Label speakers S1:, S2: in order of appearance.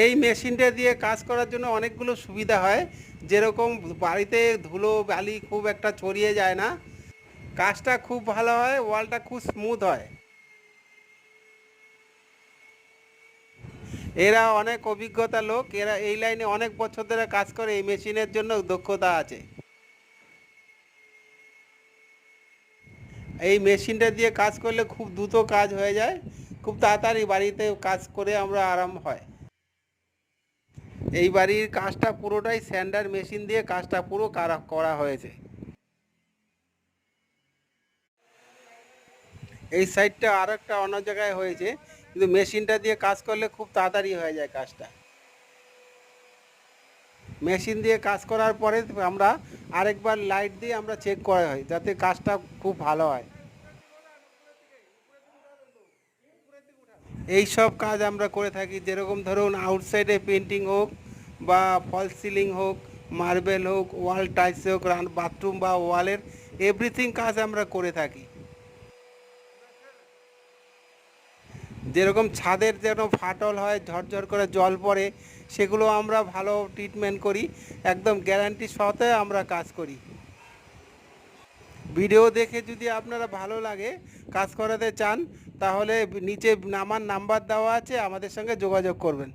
S1: এই মেশিনটা দিয়ে কাজ করার জন্য অনেকগুলো সুবিধা হয়। যেরকম বাড়িতে ধুলো বালি খুব একটা ছড়িয়ে যায় না। কাজটা খুব ভালো হয়, ওয়ালটা খুব স্মুথ হয়। এরা অনেক অভিজ্ঞতা লোক, এরা এই লাইনে অনেক বছর ধরে কাজ করে, এই মেশিনের জন্য দক্ষতা আছে। এই মেশিনটা দিয়ে কাজ করলে খুব দ্রুত কাজ হয়ে যায়, খুব তাড়াতাড়ি বাড়িতে কাজ করে আমরা আরাম হয়। এই বাড়ির কাজটা পুরোটাই স্যান্ডার মেশিন দিয়ে কাজটা পুরো করা হয়েছে। এই সাইডটা আর একটা অন্য জায়গায় হয়েছে, কিন্তু মেশিনটা দিয়ে কাজ করলে খুব তাড়াতাড়ি হয়ে যায় কাজটা। মেশিন দিয়ে কাজ করার পরে আমরা আরেকবার লাইট দিয়ে আমরা চেক করা হয়, যাতে কাজটা খুব ভালো হয়। এই সব কাজ আমরা করে থাকি, যেরকম ধরুন আউটসাইডে পেন্টিং হোক বা ফল সিলিং হোক মার্বেল হোক ওয়াল টাইলস হোক বাথরুম বা ওয়ালের এভরিথিং কাজ আমরা করে থাকি। যেরকম ছাদের যেন ফাটল হয়, ঝরঝর করে জল পড়ে, সেগুলো আমরা ভালো ট্রিটমেন্ট করি, একদম গ্যারান্টি সতে আমরা কাজ করি। ভিডিও দেখে যদি আপনারা ভালো লাগে, কাজ করাতে চান, তাহলে নিচে আমার নাম্বার দেওয়া আছে, আমাদের সঙ্গে যোগাযোগ করবেন।